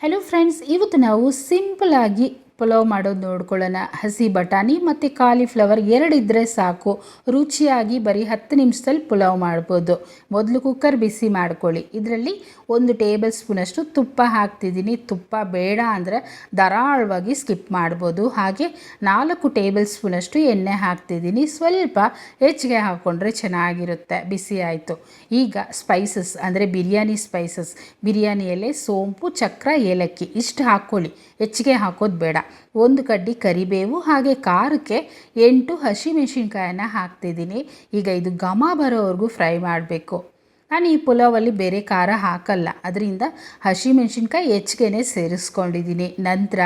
Hello friends ಇವತ್ತು ನಾವು simple ಆಗಿ ಪಲಾವ್ ಮಾಡೋದು ನೋಡ್ಕೊಳ್ಳೋಣ. ಹಸಿ ಬಟಾಣಿ ಮತ್ತು ಕಾಲಿಫ್ಲವರ್ ಎರಡಿದ್ದರೆ ಸಾಕು. ರುಚಿಯಾಗಿ ಬರೀ ಹತ್ತು ನಿಮಿಷದಲ್ಲಿ ಪಲಾವ್ ಮಾಡ್ಬೋದು. ಮೊದಲು ಕುಕ್ಕರ್ ಬಿಸಿ ಮಾಡ್ಕೊಳ್ಳಿ. ಇದರಲ್ಲಿ ಒಂದು ಟೇಬಲ್ ಸ್ಪೂನಷ್ಟು ತುಪ್ಪ ಹಾಕ್ತಿದ್ದೀನಿ. ತುಪ್ಪ ಬೇಡ ಅಂದರೆ ಧಾರಾಳವಾಗಿ ಸ್ಕಿಪ್ ಮಾಡ್ಬೋದು. ಹಾಗೆ ನಾಲ್ಕು ಟೇಬಲ್ ಸ್ಪೂನಷ್ಟು ಎಣ್ಣೆ ಹಾಕ್ತಿದ್ದೀನಿ. ಸ್ವಲ್ಪ ಹೆಚ್ಚಿಗೆ ಹಾಕ್ಕೊಂಡ್ರೆ ಚೆನ್ನಾಗಿರುತ್ತೆ. ಬಿಸಿ ಆಯಿತು. ಈಗ ಸ್ಪೈಸಸ್ ಅಂದರೆ ಬಿರಿಯಾನಿ ಸ್ಪೈಸಸ್ ಬಿರಿಯಾನಿಯಲ್ಲೇ ಸೋಂಪು, ಚಕ್ರ, ಏಲಕ್ಕಿ ಇಷ್ಟು ಹಾಕ್ಕೊಳ್ಳಿ. ಹೆಚ್ಚಿಗೆ ಹಾಕೋದು ಬೇಡ. ಒಂದು ಕಡ್ಡಿ ಕರಿಬೇವು ಹಾಗೆ ಖಾರಕ್ಕೆ ಎಂಟು ಹಸಿಮೆಣಸಿನ್ಕಾಯನ್ನ ಹಾಕ್ತಿದ್ದೀನಿ. ಈಗ ಇದು ಘಮ ಬರೋವರೆಗೂ ಫ್ರೈ ಮಾಡಬೇಕು. ನಾನು ಈ ಪುಲಾವಲ್ಲಿ ಬೇರೆ ಖಾರ ಹಾಕಲ್ಲ. ಅದರಿಂದ ಹಸಿಮೆಣ್ಸಿನ್ಕಾಯಿ ಹೆಚ್ಚಿಗೆ ಸೇರಿಸ್ಕೊಂಡಿದ್ದೀನಿ. ನಂತರ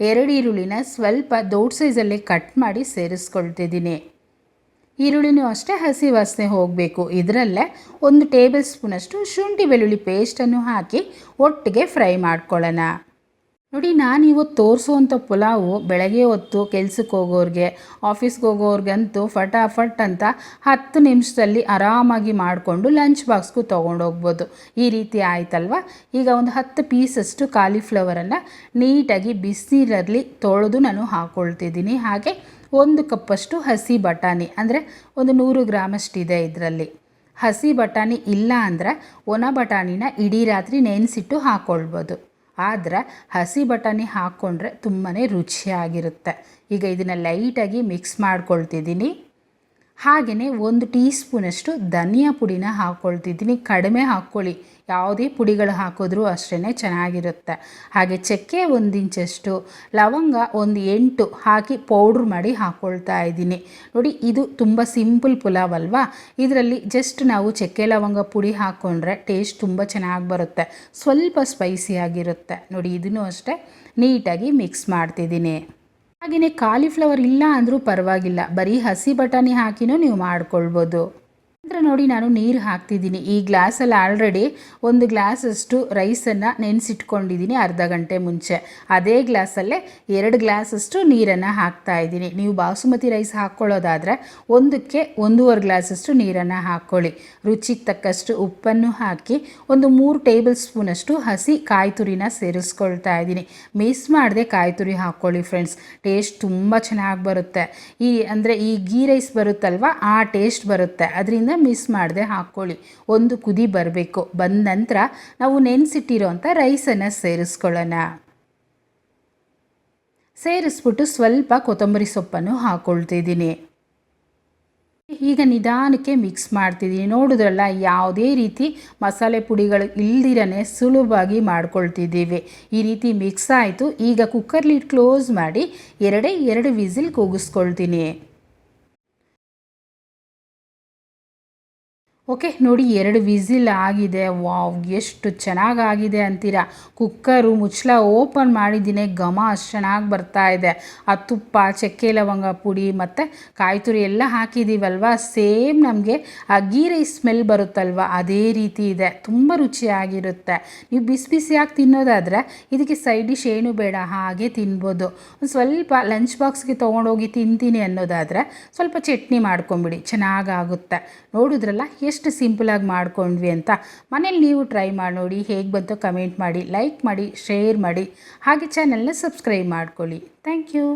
ಎರಡು ಈರುಳ್ಳಿನ ಸ್ವಲ್ಪ ದೊಡ್ಡ ಸೈಜಲ್ಲೇ ಕಟ್ ಮಾಡಿ ಸೇರಿಸ್ಕೊಳ್ತಿದ್ದೀನಿ. ಈರುಳ್ಳಿನೂ ಅಷ್ಟೇ ಹಸಿ ವಾಸನೆ ಹೋಗಬೇಕು. ಇದರಲ್ಲೇ ಒಂದು ಟೇಬಲ್ ಸ್ಪೂನಷ್ಟು ಶುಂಠಿ ಬೆಳ್ಳುಳ್ಳಿ ಪೇಸ್ಟನ್ನು ಹಾಕಿ ಒಟ್ಟಿಗೆ ಫ್ರೈ ಮಾಡ್ಕೊಳ್ಳೋಣ. ನೋಡಿ, ನಾನು ಇವತ್ತು ತೋರಿಸುವಂಥ ಪುಲಾವು ಬೆಳಗ್ಗೆ ಹೊತ್ತು ಕೆಲ್ಸಕ್ಕೆ ಹೋಗೋರಿಗೆ ಆಫೀಸ್ಗೆ ಹೋಗೋರ್ಗಂತೂ ಫಟಾಫಟ್ ಅಂತ ಹತ್ತು ನಿಮಿಷದಲ್ಲಿ ಆರಾಮಾಗಿ ಮಾಡಿಕೊಂಡು ಲಂಚ್ ಬಾಕ್ಸ್ಗೂ ತೊಗೊಂಡೋಗ್ಬೋದು. ಈ ರೀತಿ ಆಯ್ತಲ್ವ? ಈಗ ಒಂದು ಹತ್ತು ಪೀಸಷ್ಟು ಕಾಲಿಫ್ಲವರನ್ನು ನೀಟಾಗಿ ಬಿಸಿನೀರಲ್ಲಿ ತೊಳೆದು ನಾನು ಹಾಕ್ಕೊಳ್ತಿದ್ದೀನಿ ಹಾಗೆ ಒಂದು ಕಪ್ಪಷ್ಟು ಹಸಿ ಬಟಾಣಿ, ಅಂದರೆ ಒಂದು ನೂರು ಗ್ರಾಮಷ್ಟಿದೆ ಇದರಲ್ಲಿ. ಹಸಿ ಬಟಾಣಿ ಇಲ್ಲ ಅಂದರೆ ಒಣ ಬಟಾಣಿನ ಇಡೀ ರಾತ್ರಿ ನೆನೆಸಿಟ್ಟು ಹಾಕ್ಕೊಳ್ಬೋದು ಆದರೆ ಹಸಿ ಬಟಾಣಿ ಹಾಕ್ಕೊಂಡ್ರೆ ತುಂಬಾ ರುಚಿಯಾಗಿರುತ್ತೆ. ಈಗ ಇದನ್ನು ಲೈಟಾಗಿ ಮಿಕ್ಸ್ ಮಾಡ್ಕೊಳ್ತಿದ್ದೀನಿ. ಹಾಗೆಯೇ ಒಂದು ಟೀ ಸ್ಪೂನಷ್ಟು ಧನಿಯಾ ಪುಡಿನ ಹಾಕ್ಕೊಳ್ತಿದ್ದೀನಿ ಕಡಿಮೆ ಹಾಕ್ಕೊಳ್ಳಿ. ಯಾವುದೇ ಪುಡಿಗಳು ಹಾಕಿದ್ರೂ ಅಷ್ಟೇ ಚೆನ್ನಾಗಿರುತ್ತೆ. ಹಾಗೆ ಚಕ್ಕೆ ಒಂದು ಇಂಚಷ್ಟು, ಲವಂಗ ಒಂದು ಎಂಟು ಹಾಕಿ ಪೌಡ್ರ್ ಮಾಡಿ ಹಾಕ್ಕೊಳ್ತಾ ಇದ್ದೀನಿ. ನೋಡಿ, ಇದು ತುಂಬ ಸಿಂಪಲ್ ಪುಲಾವ್ ಅಲ್ವಾ? ಇದರಲ್ಲಿ ಜಸ್ಟ್ ನಾವು ಚಕ್ಕೆ, ಲವಂಗ ಪುಡಿ ಹಾಕ್ಕೊಂಡ್ರೆ ಟೇಸ್ಟ್ ತುಂಬ ಚೆನ್ನಾಗಿ ಬರುತ್ತೆ. ಸ್ವಲ್ಪ ಸ್ಪೈಸಿಯಾಗಿರುತ್ತೆ ನೋಡಿ, ಇದನ್ನು ಅಷ್ಟೇ ನೀಟಾಗಿ ಮಿಕ್ಸ್ ಮಾಡ್ತಿದ್ದೀನಿ. ಹಾಗೆಯೇ ಕಾಲಿಫ್ಲವರ್ ಇಲ್ಲ ಅಂದರೂ ಪರವಾಗಿಲ್ಲ. ಬರೀ ಹಸಿ ಬಟಾಣಿ ಹಾಕಿನೂ ನೀವು ಮಾಡ್ಕೊಳ್ಬೋದು. ನಂತರ ನೋಡಿ ನಾನು ನೀರು ಹಾಕ್ತಿದ್ದೀನಿ. ಈ ಗ್ಲಾಸಲ್ಲಿ ಆಲ್ರೆಡಿ ಒಂದು ಗ್ಲಾಸಷ್ಟು ರೈಸನ್ನು ನೆನೆಸಿಟ್ಕೊಂಡಿದ್ದೀನಿ ಅರ್ಧ ಗಂಟೆ ಮುಂಚೆ. ಅದೇ ಗ್ಲಾಸಲ್ಲೇ ಎರಡು ಗ್ಲಾಸಷ್ಟು ನೀರನ್ನು ಹಾಕ್ತಾ ಇದ್ದೀನಿ. ನೀವು ಬಾಸುಮತಿ ರೈಸ್ ಹಾಕ್ಕೊಳ್ಳೋದಾದರೆ ಒಂದಕ್ಕೆ ಒಂದೂವರೆ ಗ್ಲಾಸಷ್ಟು ನೀರನ್ನು ಹಾಕ್ಕೊಳ್ಳಿ. ರುಚಿಗೆ ತಕ್ಕಷ್ಟು ಉಪ್ಪನ್ನು ಹಾಕಿ ಒಂದು ಮೂರು ಟೇಬಲ್ ಸ್ಪೂನಷ್ಟು ಹಸಿ ಕಾಯಿ ತುರಿನ ಸೇರಿಸ್ಕೊಳ್ತಾ ಇದ್ದೀನಿ. ಮಿಸ್ ಮಾಡದೆ ಕಾಯಿ ತುರಿ ಹಾಕ್ಕೊಳ್ಳಿ ಫ್ರೆಂಡ್ಸ್ ಟೇಸ್ಟ್ ತುಂಬ ಚೆನ್ನಾಗಿ ಬರುತ್ತೆ. ಈ ಅಂದರೆ ಈ ಗೀ ರೈಸ್ ಬರುತ್ತಲ್ವ? ಆ ಟೇಸ್ಟ್ ಬರುತ್ತೆ. ಅದರಿಂದ ಮಿಸ್ ಮಾಡದೆ ಹಾಕ್ಕೊಳ್ಳಿ ಒಂದು ಕುದಿ ಬರಬೇಕು. ಬಂದ ನಂತರ ನಾವು ನೆನೆಸಿಟ್ಟಿರೋಂಥ ರೈಸನ್ನು ಸೇರಿಸ್ಕೊಳ್ಳೋಣ. ಸೇರಿಸ್ಬಿಟ್ಟು ಸ್ವಲ್ಪ ಕೊತ್ತಂಬರಿ ಸೊಪ್ಪನ್ನು ಹಾಕ್ಕೊಳ್ತಿದ್ದೀನಿ ಈಗ ನಿಧಾನಕ್ಕೆ ಮಿಕ್ಸ್ ಮಾಡ್ತಿದ್ದೀನಿ. ನೋಡಿದ್ರಲ್ಲ, ಯಾವುದೇ ರೀತಿ ಮಸಾಲೆ ಪುಡಿಗಳು ಇಲ್ದಿರನೇ ಸುಲಭವಾಗಿ ಮಾಡ್ಕೊಳ್ತಿದ್ದೀವಿ. ಈ ರೀತಿ ಮಿಕ್ಸ್ ಆಯಿತು. ಈಗ ಕುಕ್ಕರ್ ಲಿಡ್ ಕ್ಲೋಸ್ ಮಾಡಿ ಎರಡೇ ಎರಡು ವಿಸಿಲ್ ಕೂಗಿಸ್ಕೊಳ್ತೀನಿ. ಓಕೆ, ನೋಡಿ ಎರಡು ವಿಸಿಲ್ ಆಗಿದೆ. ವಾವ್, ಎಷ್ಟು ಚೆನ್ನಾಗಾಗಿದೆ ಅಂತೀರಾ? ಕುಕ್ಕರು ಮುಚ್ಚಳ ಓಪನ್ ಮಾಡಿದ್ದೀನಿ. ಘಮ ಅಷ್ಟು ಚೆನ್ನಾಗಿ ಬರ್ತಾ ಇದೆ. ಆ ತುಪ್ಪ ಚಕ್ಕೆ ಲವಂಗ ಪುಡಿ ಮತ್ತು ಕಾಯಿ ತುರಿ ಎಲ್ಲ ಹಾಕಿದ್ದೀವಲ್ವ ಸೇಮ್ ನಮಗೆ ಆ ಗೀ ರೈಸ್ ಸ್ಮೆಲ್ ಬರುತ್ತಲ್ವ? ಅದೇ ರೀತಿ ಇದೆ. ತುಂಬ ರುಚಿಯಾಗಿರುತ್ತೆ. ನೀವು ಬಿಸಿ ಬಿಸಿಯಾಗಿ ತಿನ್ನೋದಾದರೆ ಇದಕ್ಕೆ ಸೈಡ್ ಡಿಶ್ ಏನು ಬೇಡ, ಹಾಗೆ ತಿನ್ಬೋದು. ಒಂದು ಸ್ವಲ್ಪ ಲಂಚ್ ಬಾಕ್ಸ್ಗೆ ತೊಗೊಂಡೋಗಿ ತಿಂತೀನಿ ಅನ್ನೋದಾದರೆ ಸ್ವಲ್ಪ ಚಟ್ನಿ ಮಾಡ್ಕೊಂಬಿಡಿ. ಚೆನ್ನಾಗಾಗುತ್ತೆ ನೋಡಿದ್ರಲ್ಲ ಎಷ್ಟು ಸಿಂಪಲಾಗಿ ಮಾಡ್ಕೊಂಡ್ವಿ ಅಂತ ಮನೇಲಿ ನೀವು ಟ್ರೈ ಮಾಡಿ ನೋಡಿ ಹೇಗೆ ಬಂತೋ ಕಮೆಂಟ್ ಮಾಡಿ ಲೈಕ್ ಮಾಡಿ ಶೇರ್ ಮಾಡಿ, ಹಾಗೆ ಚಾನಲ್ನ ಸಬ್ಸ್ಕ್ರೈಬ್ ಮಾಡ್ಕೊಳ್ಳಿ. Thank you